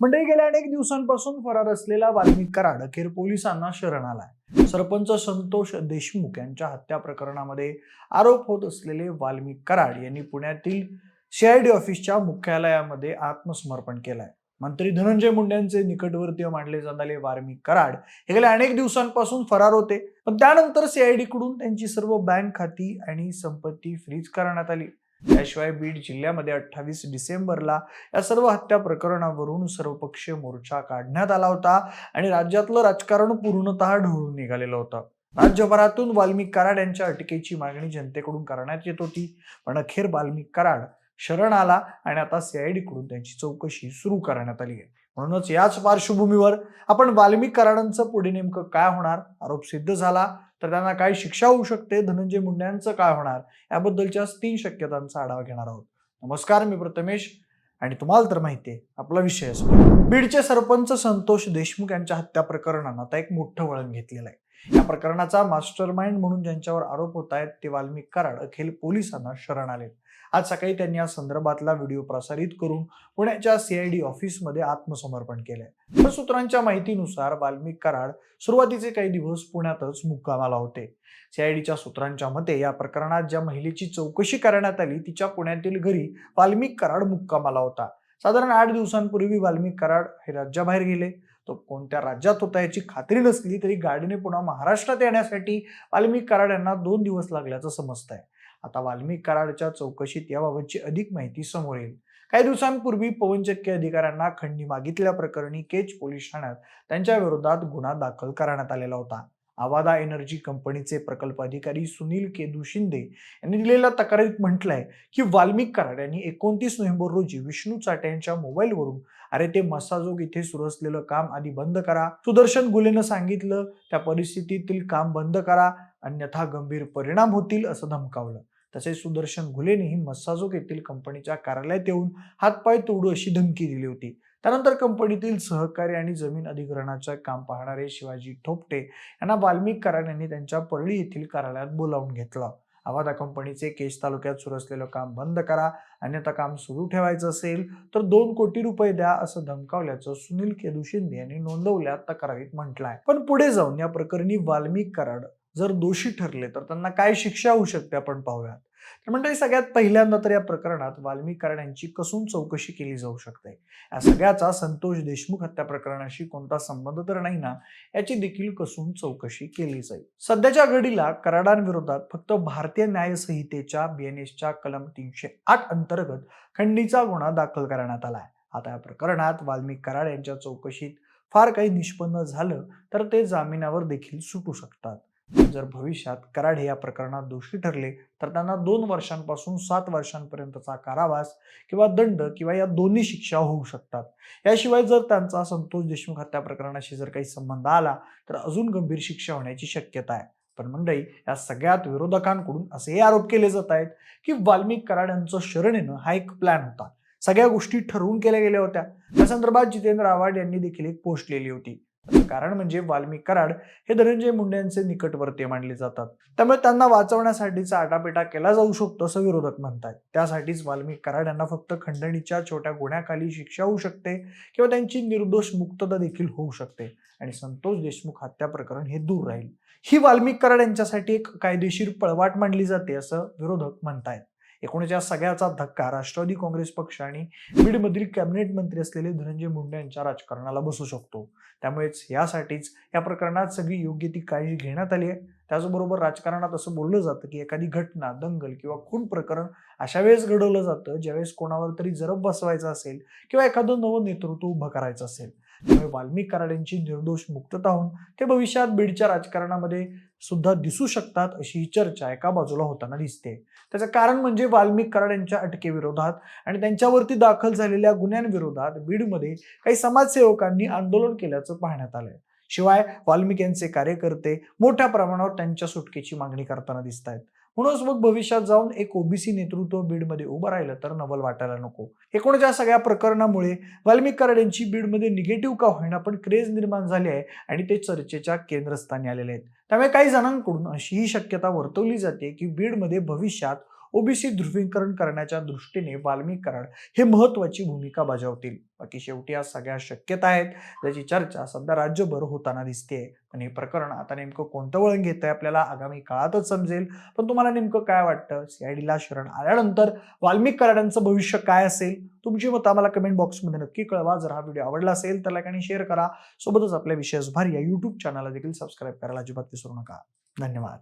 मंडळी गेल्या अनेक दिवसांपासून फरार असलेला वाल्मिक कराड अखेर पोलिसांना शरण आलाय. सरपंच संतोष देशमुख यांच्या हत्या प्रकरणामध्ये आरोप होत असलेले वाल्मिक कराड यांनी पुण्यातील सीआयडी ऑफिसच्या मुख्यालयामध्ये आत्मसमर्पण केलंय. मंत्री धनंजय मुंडे यांचे निकटवर्तीय मानले जाणारे वाल्मिक कराड हे गेल्या अनेक दिवसांपासून फरार होते. पण त्यानंतर सीआयडी कडून त्यांची सर्व बँक खाती आणि संपत्ती फ्रीज करण्यात आली. त्याशिवाय बीड जिल्ह्यामध्ये अठ्ठावीस डिसेंबरला या सर्व हत्या प्रकरणावरून सर्वपक्षीय मोर्चा काढण्यात आला होता आणि राज्यातलं राजकारण पूर्णतः ढवळून निघालेलं होतं. राज्यभरातून वाल्मिक कराड यांच्या अटकेची मागणी जनतेकडून करण्यात येत होती. पण अखेर वाल्मिक कराड शरण आला आणि आता सीआयडीकडून त्यांची चौकशी सुरू करण्यात आली आहे. म्हणूनच याच पार्श्वभूमीवर आपण वाल्मिक कराडांचं पुढे नेमकं काय होणार? आरोप सिद्ध झाला तर त्यांना काय शिक्षा होऊ शकते? धनंजय मुंड्यांचं काय होणार? याबद्दलच्या तीन शक्यतांचा आढावा घेणार आहोत. नमस्कार मी प्रथमेश आणि तुम्हाला तर माहिती आहे आपला विषय असतो बीडचे सरपंच संतोष देशमुख यांच्या हत्या प्रकरणानं आता एक मोठं वळण घेतलेलं आहे. या प्रकरणाचा मास्टर माइंड म्हणून ज्यांच्यावर आरोप होत आहेत ते वाल्मिक कराड अखेर पोलिसांना शरण आले आज सकाळी त्यांनी या संदर्भातला व्हिडिओ प्रसारित करून पुण्याच्या सीआयडी ऑफिसमध्ये आत्मसमर्पण केलंय. तर सूत्रांच्या माहितीनुसार वाल्मिक कराड सुरुवातीचे काही दिवस पुण्यातच मुक्कामाला होते. सीआयडीच्या सूत्रांच्या मते या प्रकरणात ज्या महिलेची चौकशी करण्यात आली तिच्या पुण्यातील घरी वाल्मिक कराड मुक्कामाला होता. साधारण आठ दिवसांपूर्वी वाल्मिक कराड हे राज्याबाहेर गेले. तो कोणत्या राज्यात होता याची खात्री नसली तरी गाडीने पुन्हा महाराष्ट्रात येण्यासाठी वाल्मिक कराड यांना दोन दिवस लागल्याचं समजत आहे आता वाल्मिक कराडच्या चौकशीत याबाबतची अधिक माहिती समोर येईल. काही दिवसांपूर्वी पवनचक्की अधिकाऱ्यांना खंडणी मागितल्या प्रकरणी केच पोलीस ठाण्यात त्यांच्या विरोधात गुन्हा दाखल करण्यात आलेला होता. आवादा एनर्जी कंपनीचे प्रकल्प अधिकारी सुनील केदू शिंदे यांनी दिलेल्या तक्रारीत म्हटलंय की वाल्मिक कराड यांनी एकोणतीस नोव्हेंबर रोजी विष्णू चाटे यांच्या मोबाईलवरून अरे ते मसाजोग इथे सुरू असलेलं काम आधी बंद करा. सुदर्शन गुलेनं सांगितलं त्या परिस्थितीतील काम बंद करा. अन्यथा गंभीर परिणाम होतील असं धमकावलं. तसेच सुदर्शन घुलेनेही मस्साजोग येथील कंपनीच्या कार्यालयात येऊन हातपाय तोडू अशी धमकी दिली होती. त्यानंतर कंपनीतील सहकारी आणि जमीन अधिग्रहणाचे काम पाहणारे शिवाजी ठोपटे यांना वाल्मिक कराड यांनी त्यांच्या परळी येथील कार्यालयात बोलावून घेतलं. आवादा कंपनीचे केश तालुक्यात सुरू असलेलं काम बंद करा अन्यथा काम सुरू ठेवायचं असेल तर दोन कोटी रुपये द्या असं धमकावल्याचं सुनील केदू शिंदे यांनी नोंदवल्या तक्रारीत म्हटलंय. पण पुढे जाऊन या प्रकरणी वाल्मिक कराड जर दोषी ठरले तर त्यांना काय शिक्षा होऊ शकते आपण पाहूयात. तर म्हणजे सगळ्यात पहिल्यांदा तर या प्रकरणात वाल्मिक यांची कसून चौकशी केली जाऊ शकते. या सगळ्याचा संतोष देशमुख हत्या प्रकरणाशी कोणता संबंध तर नाही ना याची देखील कसून चौकशी केली जाईल. सध्याच्या घडीला कराडांविरोधात फक्त भारतीय न्याय संहितेच्या बीएनएसच्या कलम तीनशे आठ अंतर्गत खंडीचा गुन्हा दाखल करण्यात आलाय. आता या प्रकरणात वाल्मिक कराड यांच्या चौकशीत फार काही निष्पन्न झालं तर ते जामिनावर देखील सुटू शकतात. जर भविष्यात कराड हे या प्रकरणात दोषी ठरले तर त्यांना दोन वर्षांपासून सात वर्षांपर्यंतचा कारावास किंवा दंड किंवा या दोन्ही शिक्षा होऊ शकतात. याशिवाय जर त्यांचा संतोष देशमुख हत्या प्रकरणाशी जर काही संबंध आला तर अजून गंभीर शिक्षा होण्याची शक्यता आहे. पण मंडळी या सगळ्यात विरोधकांकडून असेही आरोप केले जात आहेत की वाल्मिक कराड यांचं शरण येणं हा एक प्लॅन होता. सगळ्या गोष्टी ठरवून केल्या गेल्या होत्या. त्या संदर्भात जितेंद्र आव्हाड यांनी देखील एक पोस्ट लिहिली होती. कारण म्हणजे वाल्मिक कराड हे धनंजय मुंडे यांचे निकटवर्तीय मानले जातात. त्यामुळे त्यांना वाचवण्यासाठीचा आटापिटा केला जाऊ शकतो असं विरोधक म्हणतात त्यासाठीच वाल्मिक कराड यांना फक्त खंडणीच्या छोट्या गुन्ह्याखाली शिक्षा होऊ शकते किंवा त्यांची निर्दोष मुक्तता देखील होऊ शकते. आणि संतोष देशमुख हत्या प्रकरण हे दूर राहील. ही वाल्मिक कराड यांच्यासाठी एक कायदेशीर पळवाट मांडली जाते असं विरोधक म्हणतायत. एकूणच या सगळ्याचा धक्का राष्ट्रवादी काँग्रेस पक्ष आणि बीडमधील कॅबिनेट मंत्री असलेले धनंजय मुंडे यांच्या राजकारणाला बसू शकतो. त्यामुळेच यासाठीच या प्रकरणात सगळी योग्य ती काळजी घेण्यात आली आहे. त्याचबरोबर राजकारणात असं बोललं जातं की एखादी घटना दंगल किंवा खून प्रकरण अशा वेळेस घडवलं जातं ज्यावेळेस कोणावर तरी जरब बसवायचं असेल किंवा एखादं नवं नेतृत्व उभं करायचं असेल. त्यामुळे वाल्मिक कराड यांची निर्दोष मुक्तता होऊन ते भविष्यात बीडच्या राजकारणामध्ये सुद्धा दिसू शकतात अशी ही चर्चा एका बाजूला होताना दिसते. त्याचं कारण म्हणजे वाल्मिक कराड यांच्या अटकेविरोधात आणि त्यांच्यावरती दाखल झालेल्या गुन्ह्यांविरोधात बीडमध्ये काही समाजसेवकांनी आंदोलन केल्याचं पाहण्यात आलंय. शिवाय वाल्मिक यांचे कार्यकर्ते मोठ्या प्रमाणावर त्यांच्या सुटकेची मागणी करताना दिसत आहेत म्हणूनच मग भविष्यात जाऊन एक ओबीसी नेतृत्व बीडमध्ये उभं राहिलं तर नवल वाटायला नको. एकूणच्या सगळ्या प्रकरणामुळे वाल्मिक कराड यांची बीडमध्ये निगेटिव्ह का होईना पण क्रेज निर्माण झाली आहे आणि ते चर्चेच्या केंद्रस्थानी आलेले आहेत. त्यामुळे काही जणांकडून अशी ही शक्यता वर्तवली जाते की बीडमध्ये भविष्यात ओबीसी ध्रुवीकरण करण्याच्या दृष्टीने वाल्मिक हे महत्वाची भूमिका बजावतील. बाकी शेवटी या सगळ्या शक्यता आहेत ज्याची चर्चा सध्या राज्यभर होताना दिसते पण हे प्रकरण आता नेमकं कोणतं वळण घेत आहे आपल्याला आगामी काळातच समजेल. पण तुम्हाला नेमकं काय वाटतं? सीआयडीला शरण आल्यानंतर वाल्मिक कराडांचं भविष्य काय असेल? तुमची मत आम्हाला कमेंट बॉक्समध्ये नक्की कळवा. जर हा व्हिडिओ आवडला असेल तर लाईक आणि शेअर करा. सोबतच आपल्या विशेष भारी या युट्यूब चॅनलला देखील सबस्क्राईब करायला अजिबात विसरू नका. धन्यवाद.